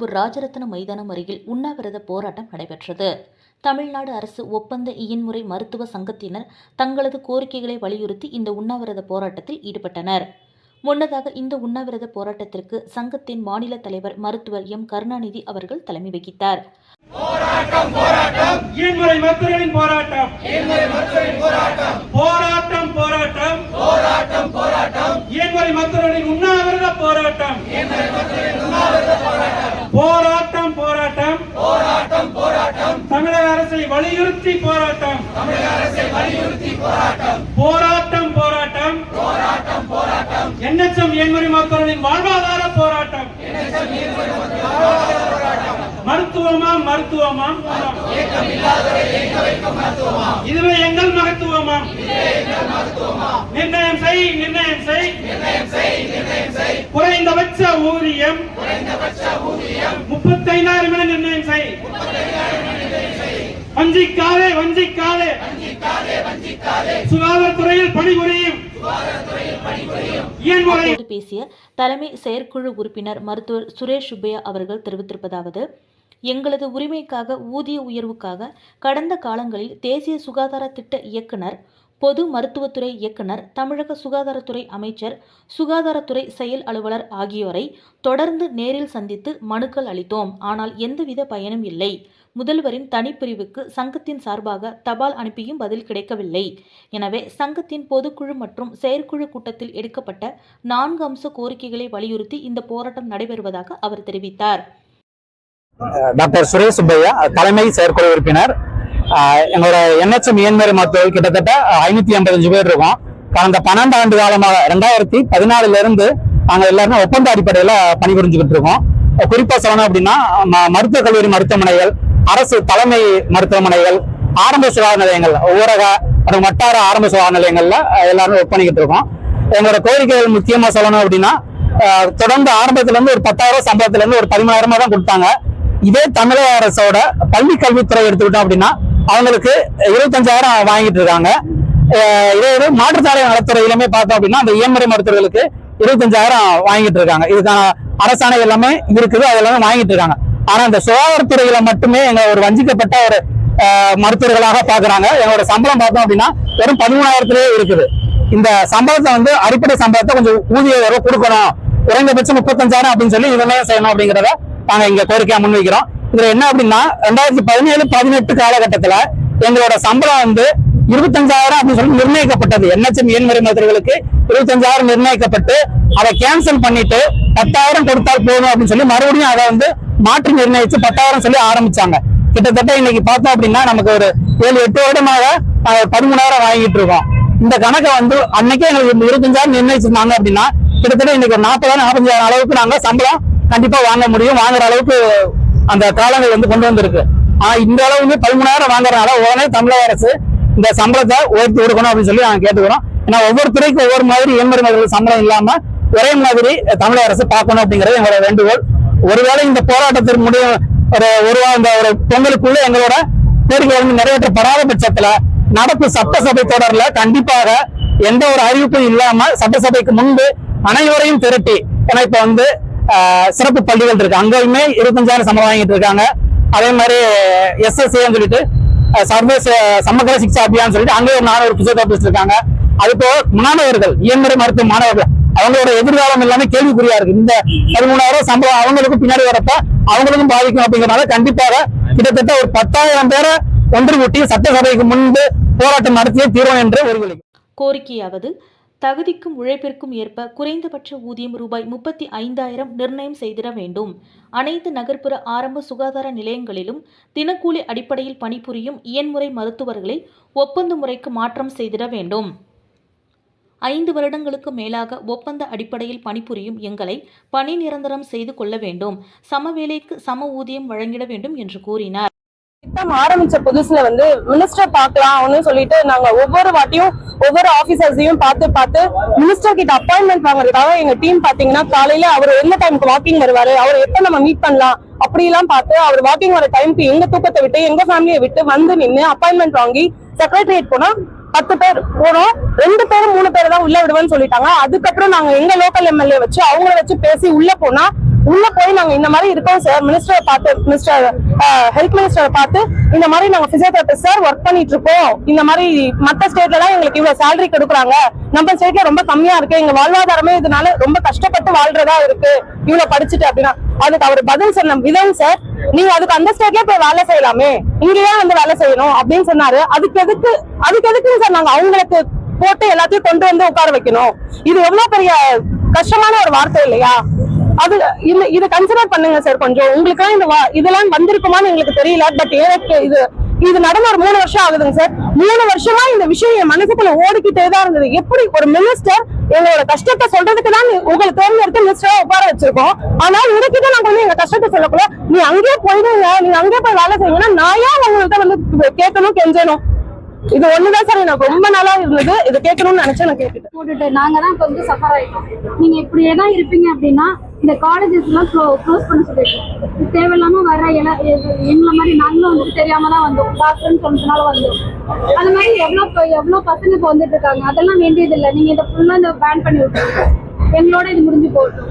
எழும்பூர் ராஜரத்ன மைதானம் அருகில் உண்ணாவிரத போராட்டம் நடைபெற்றது. தமிழ்நாடு அரசு ஒப்பந்த இயன்முறை மருத்துவ சங்கத்தினர் தங்களது கோரிக்கைகளை வலியுறுத்தி இந்த உண்ணாவிரத போராட்டத்தில் ஈடுபட்டனர். முன்னதாக இந்த உண்ணாவிரத போராட்டத்திற்கு சங்கத்தின் மாநில தலைவர் மருத்துவர் எம். கருணாநிதி அவர்கள் தலைமை வகித்தார். இயன்முறை மருத்துவர்களின் போராட்டம் போராட்டம். போராட்டம் இயன்முறை மருத்துவர்களின் உண்ணாவிரத போராட்டம். போராட்டம். போராட்டம் தமிழக அரசை வலியுறுத்தி போராட்டம். போராட்டம். போராட்டம் என்எச்எம் இயன்முறை மருத்துவர்களின் வாழ்வாதார போராட்டம். மருத்துவமா மருத்துவமா? இதுவே எங்கள் மகத்துவமா நிர்ணயம் செய் நிர்ணயம் செய். குறைந்தபட்ச ஊதியம் முப்பத்தைந்தாயிரம் என நிர்ணயம் செய். வஞ்சிக்காதே வஞ்சிக்காதே. சுகாதாரத்துறையில் பணிபுரியும். பேசிய தலைமை செயற்குழு உறுப்பினர் மருத்துவர் சுரேஷ் சுப்பையா அவர்கள் தெரிவித்திருப்பதாவது எங்களது உரிமைக்காக ஊதிய உயர்வுக்காக கடந்த காலங்களில் தேசிய சுகாதார திட்ட இயக்குனர் பொது மருத்துவத்துறை இயக்குனர் தமிழக சுகாதாரத்துறை அமைச்சர் சுகாதாரத்துறை செயல் அலுவலர் ஆகியோரை தொடர்ந்து நேரில் சந்தித்து மனுக்கள் அளித்தோம். ஆனால் எந்தவித பயனும் இல்லை. முதல்வரின் தனிப்பிரிவுக்கு சங்கத்தின் சார்பாக தபால் அனுப்பியும் பதில் கிடைக்கவில்லை. எனவே சங்கத்தின் பொதுக்குழு மற்றும் செயற்குழு கூட்டத்தில் எடுக்கப்பட்ட நான்கு அம்ச கோரிக்கைகளை வலியுறுத்தி இந்த போராட்டம் நடைபெறுவதாக அவர் தெரிவித்தார். டாக்டர் சுரேஷ் சுப்பையா தலைமை செயற்குழு உறுப்பினர். எங்களோட என்எச்எம் இயன்மறை மருத்துவர்கள் கிட்டத்தட்ட ஐநூத்தி ஐம்பத்தஞ்சு பேர் இருக்கோம். கடந்த பன்னெண்டு ஆண்டு காலமாக ரெண்டாயிரத்தி பதினாலுல இருந்து நாங்க எல்லாருமே ஒப்பந்த அடிப்படையில பணிபுரிஞ்சுக்கிட்டு இருக்கோம். குறிப்பா சொல்லணும் அப்படின்னா ம- மருத்துவக் கல்லூரி மருத்துவமனைகள் அரசு தலைமை மருத்துவமனைகள் ஆரம்ப சுகாதார நிலையங்கள் ஊரக மற்றும் வட்டார ஆரம்ப சுகாதார நிலையங்கள்ல எல்லாருமே எல்லாரும் ஒர்க் பண்ணிக்கிட்டு இருக்கோம். எங்களோட கோரிக்கைகள் முக்கியமா சொல்லணும் அப்படின்னா தொடர்ந்து ஆரம்பத்துல இருந்து ஒரு பத்தாயிரம் சம்பளத்துல இருந்து ஒரு பதிமூணாயிரமா தான் கொடுத்தாங்க. இதே தமிழக அரசோட பள்ளி கல்வித்துறை எடுத்துக்கிட்டோம் அப்படின்னா அவங்களுக்கு இருபத்தஞ்சாயிரம் வாங்கிட்டு இருக்காங்க. இதே இது மாற்றுத்தாரை நலத்துறையிலுமே பார்த்தோம் அப்படின்னா அந்த இயன்முறை மருத்துவர்களுக்கு இருபத்தஞ்சாயிரம் வாங்கிட்டு இருக்காங்க. இதுக்கான அரசாணை எல்லாமே இருக்குது அது எல்லாமே வாங்கிட்டு இருக்காங்க. ஆனா இந்த சுகாதாரத்துறையில மட்டுமே எங்க ஒரு வஞ்சிக்கப்பட்ட ஒரு மருத்துவர்களாக பாக்குறாங்க. எங்களோட சம்பளம் பார்த்தோம் அப்படின்னா வெறும் பதிமூணாயிரத்திலேயே இருக்குது. இந்த சம்பளத்தை வந்து அடிப்படை சம்பளத்தை கொஞ்சம் ஊதிய உயர்வு கொடுக்கணும். குறைந்தபட்சம் முப்பத்தஞ்சாயிரம் அப்படின்னு சொல்லி இதெல்லாம் செய்யணும் அப்படிங்கிறத நாங்க இங்க கோரிக்கையா முன்வைக்கிறோம் இதுல என்ன அப்படின்னா ரெண்டாயிரத்தி பதினேழு பதினெட்டு காலகட்டத்துல எங்களோட சம்பளம் வந்து இருபத்தஞ்சாயிரம் அப்படின்னு சொல்லி நிர்ணயிக்கப்பட்டது. என்எச்எம் இயன்முறை மருத்துவர்களுக்கு இருபத்தஞ்சாயிரம் நிர்ணயிக்கப்பட்டு அதை கேன்சல் பண்ணிட்டு பத்தாயிரம் கொடுத்தால் போதும் அப்படின்னு சொல்லி மறுபடியும் அதை வந்து மாற்றி நிர்ணயிச்சு பத்தாயிரம் சொல்லி ஆரம்பிச்சாங்க. கிட்டத்தட்ட இன்னைக்கு பார்த்தோம் அப்படின்னா நமக்கு ஒரு ஏழு எட்டு வருடமாக பதிமூணாயிரம் வாங்கிட்டு இருக்கோம். இந்த கணக்கை வந்து அன்னைக்கே எங்களுக்கு இருபத்தஞ்சாயிரம் நிர்ணயிச்சிருந்தாங்க அப்படின்னா கிட்டத்தட்ட இன்னைக்கு ஒரு நாற்பதாயிரம் நாற்பத்தஞ்சாயிரம் அளவுக்கு நாங்க சம்பளம் கண்டிப்பா வாங்க முடியும். வாங்குற அளவுக்கு அந்த காலங்கள் வந்து கொண்டு வந்திருக்கு. ஆனா இந்த அளவுக்கு பதிமூணாயிரம் வாங்குறதுனால உடனே தமிழக அரசு இந்த சம்பளத்தை உயர்த்தி கொடுக்கணும் அப்படின்னு சொல்லி நாங்க கேட்டுக்கிறோம். ஏன்னா ஒவ்வொரு துறைக்கும் ஒவ்வொரு மாதிரி இயன்முறை சம்பளம் இல்லாம ஒரே மாதிரி தமிழக அரசு பார்க்கணும் அப்படிங்கிறது எங்களோட வேண்டுகோள். ஒருவேளை இந்த போராட்டத்திற்கு முடியும் ஒரு ஒரு இந்த ஒரு பொங்கலுக்குள்ள எங்களோட கோரிக்கை வந்து நிறைவேற்றப்படாத பட்சத்துல நடப்பு சட்டசபை தொடர்ல கண்டிப்பாக எந்த ஒரு அறிவிப்பும் இல்லாம சட்டசபைக்கு முன்பு அனைவரையும் திரட்டி ஏன்னா இப்ப வந்து சிறப்பு பள்ளிகள் இருக்கு. அங்கேயுமே இருபத்தஞ்சாயிரம் சம்பளம் வாங்கிட்டு இருக்காங்க. அதே மாதிரி எஸ்எஸ்ஏன்னு சொல்லிட்டு அஹ், சர்வ சமகர சிக்ஷா அபியான் சொல்லிட்டு அங்கே ஒரு நானூறு பிசியோதெரபிஸ்ட் இருக்காங்க. அது போக மாணவர்கள் இயன்முறை மருத்துவ மாணவர்கள் அவங்களோட எதிர்காலம் எல்லாமே கேள்விக்குறியா இருக்கு. இந்த பதிமூணாயிரம் சம்பளம் அவங்களுக்கும் பின்னாடி வரப்ப அவங்களுக்கும் பாதிக்கும் அப்படிங்கறதுனால கண்டிப்பாக கிட்டத்தட்ட ஒரு பத்தாயிரம் பேரை ஒன்று கூட்டி சட்டசபைக்கு முன்பு போராட்டம் நடத்திய தீர்வு என்று உறுதியளிக்கும் கோரிக்கையாவது தகுதிக்கும் உழைப்பிற்கும் ஏற்ப குறைந்தபட்ச ஊதியம் ரூபாய் முப்பத்தி ஐந்தாயிரம் நிர்ணயம் செய்திட வேண்டும். அனைத்து நகர்ப்புற ஆரம்ப சுகாதார நிலையங்களிலும் தினக்கூலி அடிப்படையில் பணிபுரியும் இயன்முறை மருத்துவர்களை ஒப்பந்த முறைக்கு மாற்றம் செய்திட வேண்டும். ஐந்து வருடங்களுக்கு மேலாக ஒப்பந்த அடிப்படையில் பணிபுரியும் எங்களை பணி நிரந்தரம் செய்து கொள்ள வேண்டும். சமவேலைக்கு சம ஊதியம் வழங்கிட வேண்டும் என்று கூறினார். திட்டம் ஆரம்பிச்ச புதுசுல வந்து மினிஸ்டர் பார்க்கலாம் சொல்லிட்டு நாங்க ஒவ்வொரு வாட்டியும் ஒவ்வொரு ஆபீசர்ஸையும் பார்த்து பார்த்து மினிஸ்டர் கிட்ட அப்பாயின்மெண்ட் வாங்குறதுக்காக எங்க டீம் பாத்தீங்கன்னா காலையில அவர் எந்த டைமுக்கு வாக்கிங் வருவாரு அவர் எப்ப நம்ம மீட் பண்ணலாம் அப்படி எல்லாம் பார்த்து அவர் வாக்கிங் வர டைம்க்கு எங்க தூக்கத்தை விட்டு எங்க ஃபேமிலியை விட்டு வந்து நின்னு அப்பாயின்மெண்ட் வாங்கி செக்ரட்டரியேட் போனா பத்து பேர் போனோம் ரெண்டு பேரும் மூணு பேர் தான் உள்ள விடுவேன்னு சொல்லிட்டாங்க. அதுக்கப்புறம் நாங்க எங்க லோக்கல் எம்எல்ஏ வச்சு அவங்கள வச்சு பேசி உள்ள போனா உள்ள போய் நாங்க இந்த மாதிரி இருக்கோம் சார் மினிஸ்டரை பார்த்து மினிஸ்டர் ஹெல்த் மினிஸ்டரை பார்த்து இந்த மாதிரி நாங்க பிசியோதெரபிஸ்ட் சார் ஒர்க் பண்ணிட்டு இருக்கோம். இந்த மாதிரி மத்த ஸ்டேட்ல எல்லாம் எங்களுக்கு இவ்வளவு சேலரி கொடுக்குறாங்க. நம்ம ஸ்டேட்ல ரொம்ப கம்மியா இருக்கு. எங்க வாழ்வாதாரமே இதனால ரொம்ப கஷ்டப்பட்டு வாழ்றதா இருக்கு. இவ்வளவு படிச்சுட்டு அப்படின்னா அதுக்கு அவர் பதில் சொன்ன விதம் சார் நீங்க அதுக்கு அந்த ஸ்டேட்ல போய் வேலை செய்யலாமே. இங்கேயே வந்து வேலை செய்யணும் அப்படின்னு சொன்னாரு. அதுக்கு எதுக்கு அதுக்கு எதுக்கு சார் நாங்க அவங்களுக்கு போட்டு எல்லாத்தையும் கொண்டு வந்து உட்கார வைக்கணும்? இது எவ்வளவு பெரிய கஷ்டமான ஒரு வார்த்தை இல்லையா? அது இல்ல இதை கன்சிடர் பண்ணுங்க சார் கொஞ்சம். உங்களுக்கு இந்த வா- இதெல்லாம் வந்திருக்குமான்னு எங்களுக்கு தெரியல பட் எனக்கு இது இது நடந்து ஒரு மூணு வருஷம் ஆகுதுங்க சார் மூணு வருஷமா இந்த விஷயம் என் மனசுக்குள்ள ஓடிக்கிட்டே தான் இருந்தது. எப்படி ஒரு மினிஸ்டர் எங்களோட கஷ்டத்தை சொல்றதுக்கு தான் நீ- உங்களை தேர்ந்தெடுத்து மினிஸ்டரா உட்கார வச்சிருக்கோம்? ஆனா உங்ககிட்ட நாங்க வந்து எங்க கஷ்டத்தை சொல்லக்கூட நீ அங்கேயே போயிடுங்க நீங்க அங்கேயே போய் வேலை செய்வீங்கன்னா நான் ஏன் உங்கள்கிட்ட வந்து கேட்கணும் கெஞ்சணும்? இது ஒண்ணுதான் சார் எனக்கு ரொம்ப நாளா இருந்தது. இது கேட்கணும்னு நினைச்சேன் நான் கேட்டுட்டேன். நாங்க தான் இப்ப வந்து சஃபர் ஆயிட்டோம். நீங்க இப்படியே தான் இருப்பீங்க அப்படின்னா இந்த காலேஜஸ் எல்லாம் க்ளோஸ் பண்ண சொல்லிருக்கோம் இது தேவையில்லாம வர எல- எங்களை மாதிரி நாங்களும் வந்து தெரியாம தான் வந்தோம். டாக்டர்னு சொன்னதுனால வந்தோம். அந்த மாதிரி எவ்வளோ எவ்வளோ பசங்க இப்போ வந்துட்டு இருக்காங்க? அதெல்லாம் வேண்டியது இல்லை. நீங்க இதை ஃபுல்லா இந்த பேன் பண்ணி விட்டுருங்க. எங்களோட இது முடிஞ்சு போட்டோம்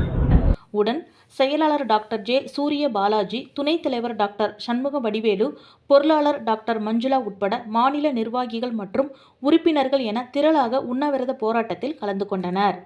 உடன் செயலாளர் டாக்டர் ஜே சூரிய பாலாஜி துணைத் தலைவர் டாக்டர் சண்முக வடிவேலு பொருளாளர் டாக்டர் மஞ்சுளா உட்பட மாநில நிர்வாகிகள் மற்றும் உறுப்பினர்கள் என திரளாக உண்ணாவிரத போராட்டத்தில் கலந்து கொண்டனர்.